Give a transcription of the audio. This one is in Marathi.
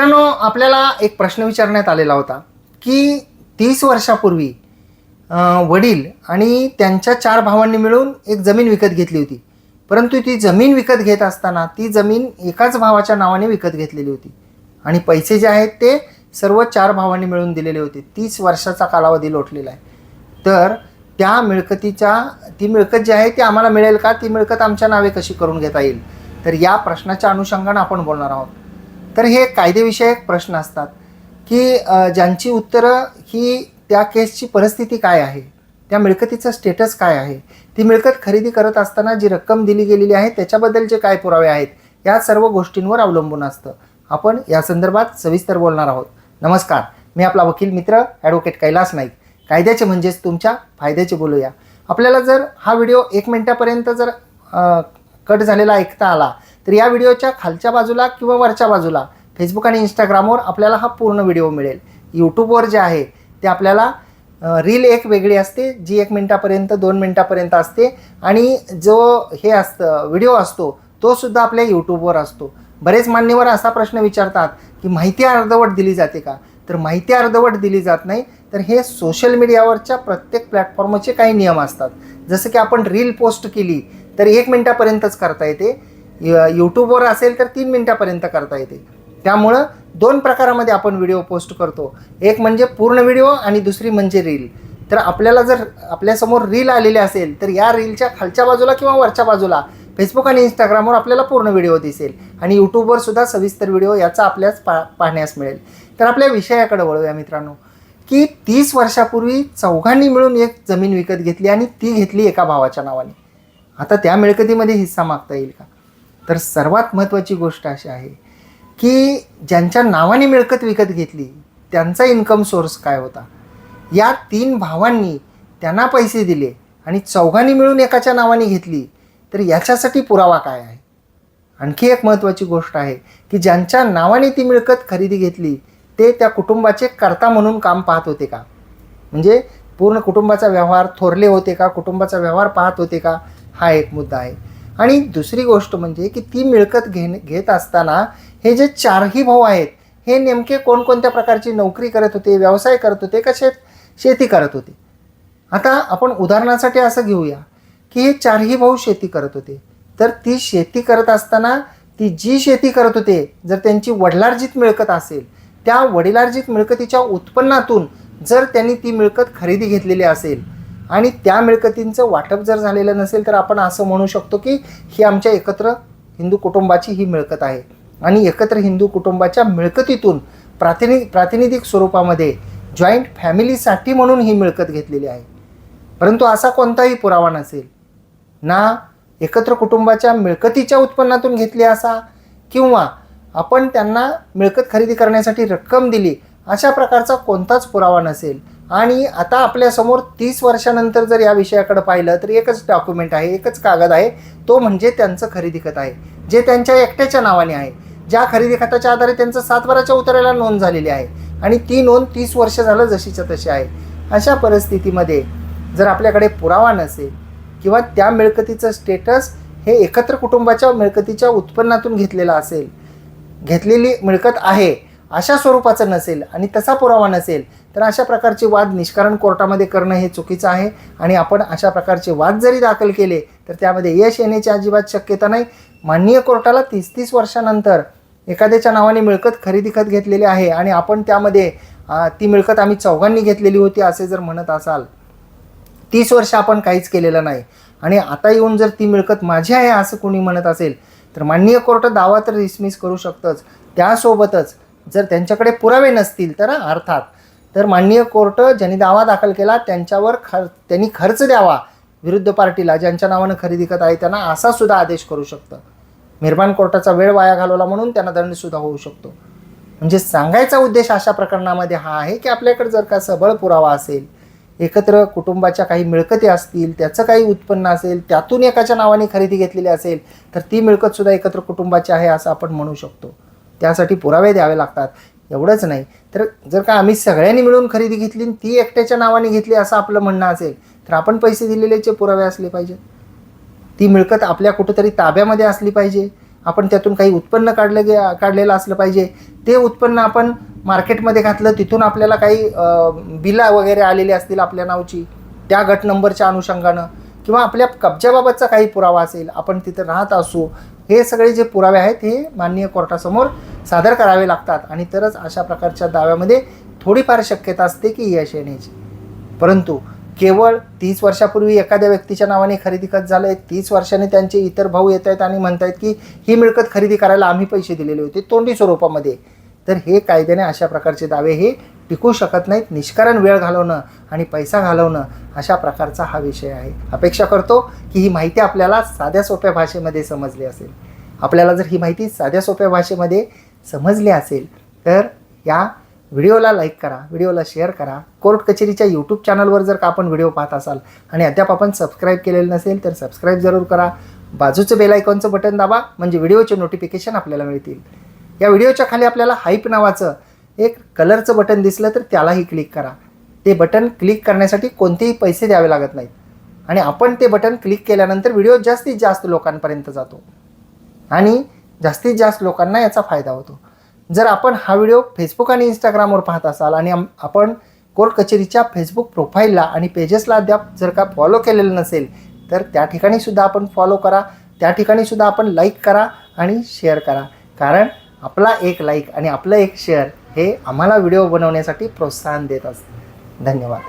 मित्रांनो आपल्याला एक प्रश्न विचारण्यात आलेला होता की तीस वर्षापूर्वी वडील आणि त्यांच्या चार भावांनी मिळून एक जमीन विकत घेतली होती. परंतु ती जमीन विकत घेत असताना ती जमीन एकाच भावाच्या नावाने विकत घेतलेली होती. आणि पैसे जे आहेत ते सर्व चार भावांनी मिळून दिलेले होते. तीस वर्षाचा कालावधी लोटलेला आहे. तर त्या मिळकतीच्या ती मिळकत जी आहे ती आम्हाला मिळेल का? ती मिळकत आमच्या नावे कशी करून घेता येईल? तर या प्रश्नाच्या अनुषंगानं आपण बोलणार आहोत. तर हे कायदेविषयक प्रश्न असतात की ज्यांची उत्तरं ही त्या केसची परिस्थिती काय आहे त्या मिळकतीचं स्टेटस काय आहे ती मिळकत खरेदी करत असताना जी रक्कम दिली गेलेली आहे त्याच्याबद्दलचे काय पुरावे आहेत या सर्व गोष्टींवर अवलंबून असतं. आपण या संदर्भात सविस्तर बोलणार आहोत. नमस्कार मी आपला वकील मित्र ॲडव्होकेट कैलास नाईक. कायद्याचे म्हणजेच तुमच्या फायद्याचे बोलूया. आपल्याला जर हा व्हिडिओ एक मिनटापर्यंत जर कट झालेला ऐकता आला तर या व्हिडिओच्या खालच्या बाजूला किंवा वरच्या बाजूला फेसबुक आणि इंस्टाग्रामवर आपल्याला हा पूर्ण व्हिडिओ मिळेल. यूट्यूबवर जे आहे ते आपल्याला रील एक वेगळी असते जी एक मिनटापर्यंत दोन मिनटापर्यंत असते आणि जो हे असतं व्हिडिओ असतो तो सुद्धा आपल्या यूट्यूबवर असतो. बरेच मान्यवर असा प्रश्न विचारतात की माहिती अर्धवट दिली जाते का? तर माहिती अर्धवट दिली जात नाही तर हे सोशल मीडियावरच्या प्रत्येक प्लॅटफॉर्मचे काही नियम असतात. जसं की आपण रील पोस्ट केली तर एक मिनटापर्यंतच करता येते. यूट्यूबवर असेल तर तीन मिनटापर्यंत करता येते. त्यामुळं दोन प्रकारामध्ये आपण व्हिडिओ पोस्ट करतो. एक म्हणजे पूर्ण व्हिडिओ आणि दुसरी म्हणजे रील तर आपल्याला जर आपल्यासमोर रील आलेली असेल तर या रीलच्या खालच्या बाजूला किंवा वरच्या बाजूला फेसबुक आणि इंस्टाग्रामवर आपल्याला पूर्ण व्हिडिओ दिसेल. आणि यूट्यूबवर सुद्धा सविस्तर व्हिडिओ याचा आपल्याच पा पाहण्यास मिळेल. तर आपल्या विषयाकडे वळूया मित्रांनो. की तीस वर्षापूर्वी चौघांनी मिळून एक जमीन विकत घेतली आणि ती घेतली एका भावाच्या नावाने. आता त्या मिळकतीमध्ये हिस्सा मागता येईल का? तर सर्वात महत्त्वाची गोष्ट अशी आहे की ज्यांच्या नावाने मिळकत विकत घेतली त्यांचा इन्कम सोर्स काय होता? या तीन भावांनी त्यांना पैसे दिले आणि चौघांनी मिळून एकाच्या नावाने घेतली तर याच्यासाठी पुरावा काय आहे? आणखी एक महत्त्वाची गोष्ट आहे की ज्यांच्या नावाने ती मिळकत खरेदी घेतली ते त्या कुटुंबाचे कर्ता म्हणून काम पाहत होते का? म्हणजे पूर्ण कुटुंबाचा व्यवहार थोरले होते का? कुटुंबाचा व्यवहार पाहत होते का? हा एक मुद्दा आहे. आणि दुसरी गोष्ट म्हणजे की ती मिळकत घेण घेत असताना हे जे चारही भाऊ आहेत हे नेमके कोणकोणत्या प्रकारची नोकरी करत होते व्यवसाय करत होते का शेत शेती करत होते? आता आपण उदाहरणासाठी असं घेऊया की हे चारही भाऊ शेती करत होते. तर ती शेती करत असताना ती जी शेती करत होते जर त्यांची वडिलार्जित मिळकत असेल त्या वडिलार्जित मिळकतीच्या उत्पन्नातून जर त्यांनी ती मिळकत खरेदी घेतलेली असेल आणि त्या मिळकतींचं वाटप जर झालेलं नसेल तर आपण असं म्हणू शकतो की ही आमच्या एकत्र हिंदू कुटुंबाची ही मिळकत आहे. आणि एकत्र हिंदू कुटुंबाच्या मिळकतीतून प्रातिनि प्रातिनिधिक स्वरूपामध्ये जॉईंट फॅमिलीसाठी म्हणून ही मिळकत घेतलेली आहे. परंतु असा कोणताही पुरावा नसेल. ना एकत्र कुटुंबाच्या मिळकतीच्या उत्पन्नातून घेतली असा किंवा आपण त्यांना मिळकत खरेदी करण्यासाठी रक्कम दिली अशा प्रकारचा कोणताच पुरावा नसेल. आणि आता आपल्यासमोर तीस वर्षानंतर जर या विषयाकडे पाहिलं तर एकच डॉक्युमेंट आहे एकच कागद आहे तो म्हणजे त्यांचं खरेदी खत आहे जे त्यांच्या एकट्याच्या नावाने आहे. ज्या खरेदी खताच्या आधारे त्यांचं सातबाराच्या उतार्याला नोंद झालेली आहे आणि ती नोंद तीस वर्ष झालं जशीच्या तशी आहे. अशा परिस्थितीमध्ये जर आपल्याकडे पुरावा नसेल किंवा त्या मिळकतीचं स्टेटस हे एकत्र कुटुंबाच्या मिळकतीच्या उत्पन्नातून घेतलेलं असेल घेतलेली मिळकत आहे अशा स्वरूपाचं नसेल आणि तसा पुरावा नसेल तर अशा प्रकारचे वाद निष्कारण कोर्टामध्ये करणं हे चुकीचं आहे. आणि आपण अशा प्रकारचे वाद जरी दाखल केले तर त्यामध्ये यश येण्याची अजिबात शक्यता नाही. माननीय कोर्टाला तीस तीस वर्षानंतर एखाद्याच्या नावाने मिळकत खरेदी खत घेतलेली आहे आणि आपण त्यामध्ये ती मिळकत आम्ही चौघांनी घेतलेली होती असे जर म्हणत असाल तीस वर्ष आपण काहीच केलेलं नाही. आणि आता येऊन जर ती मिळकत माझी आहे असं कोणी म्हणत असेल तर माननीय कोर्ट दावा तर डिसमिस करू शकतंच. त्यासोबतच जर त्यांच्याकडे पुरावे नसतील तर अर्थात. तर माननीय कोर्ट ज्यांनी दावा दाखल केला त्यांच्यावर खर त्यांनी खर्च द्यावा विरुद्ध पार्टीला ज्यांच्या नावानं खरेदी करत आहे त्यांना असा सुद्धा आदेश करू शकतं. मेहरबान कोर्टाचा वेळ वाया घालवला म्हणून त्यांना दंडसुद्धा होऊ शकतो. म्हणजे सांगायचा उद्देश अशा प्रकरणामध्ये हा आहे की आपल्याकडे जर का सबळ पुरावा असेल एकत्र कुटुंबाच्या काही मिळकती असतील त्याचं काही उत्पन्न असेल त्यातून एकाच्या नावाने खरेदी घेतलेली असेल तर ती मिळकतसुद्धा एकत्र कुटुंबाची आहे असं आपण म्हणू शकतो. त्यासाठी पुरावे द्यावे लागतात. एवढंच नाही. तर जर का आम्ही सगळ्यांनी मिळून खरेदी घेतली आणि ती एकट्याच्या नावाने घेतली असं आपलं म्हणणं असेल तर आपण पैसे दिलेलेचे पुरावे असले पाहिजे. ती मिळकत आपल्या कुठेतरी ताब्यामध्ये असली पाहिजे. आपण त्यातून काही उत्पन्न काढलं गे काढलेलं असलं पाहिजे. ते उत्पन्न आपण मार्केटमध्ये घातलं तिथून आपल्याला काही बिला वगैरे आलेली असतील आपल्या नावची त्या गट नंबरच्या अनुषंगानं किंवा आपल्या कब्जाबाबतचा काही पुरावा असेल आपण तिथं राहत असू हे सगळे जे पुरावे आहेत हे माननीय कोर्टासमोर सादर करावे लागतात आणि तरच अशा प्रकारच्या दाव्यामध्ये थोडीफार शक्यता असते की यश येण्याची. परंतु केवळ तीस वर्षापूर्वी एखाद्या व्यक्तीच्या नावाने खरेदी खत झालं आहे तीस वर्षाने त्यांचे इतर भाऊ येत आहेत आणि म्हणत आहेत की ही मिळकत खरेदी करायला आम्ही पैसे दिलेले होते तोंडी स्वरूपामध्ये. तर हे कायद्याने अशा प्रकारचे दावे हे टिकू शकत नाहीत निष्कारण वेळ घालवणं आणि पैसा घालवणं अशा प्रकारचा हा विषय आहे. अपेक्षा करतो की ही माहिती आपल्याला साध्या सोप्या भाषेमध्ये समजली असेल. आपल्याला जर ही माहिती साध्या सोप्या भाषेमध्ये समजली असेल तर या व्हिडिओला लाईक करा व्हिडिओला शेअर करा. कोर्ट कचेरीच्या यूट्यूब चॅनलवर जर का आपण व्हिडिओ पाहत असाल आणि अद्याप आपण सबस्क्राईब केलेलं नसेल तर सबस्क्राईब जरूर करा. बाजूचं बेल आयकॉनचं बटन दाबा म्हणजे व्हिडिओचे नोटिफिकेशन आपल्याला मिळतील. या व्हिडिओच्या खाली आपल्याला हाईप नावाचं एक कलरचं बटन दिसलं तर त्यालाही क्लिक करा. ते बटन क्लिक करण्यासाठी कोणतेही पैसे द्यावे लागत नाहीत. आणि आपण ते बटन क्लिक केल्यानंतर व्हिडिओ जास्तीत जास्त लोकांपर्यंत जातो. आणि जास्तीत जास्त लोकांना याचा फायदा होतो. जर आपण हा व्हिडिओ फेसबुक आणि इंस्टाग्रामवर पाहत असाल आणि आपण कोर्ट कचेरीच्या फेसबुक प्रोफाईलला आणि पेजेसला अद्याप जर का फॉलो केलेलं नसेल तर त्या ठिकाणी सुद्धा आपण फॉलो करा. त्या ठिकाणी सुद्धा आपण लाईक करा आणि शेअर करा. कारण आपला एक लाईक आणि आपलं एक शेअर हे आम्हाला व्हिडिओ बनवण्यासाठी प्रोत्साहन देत असते. धन्यवाद.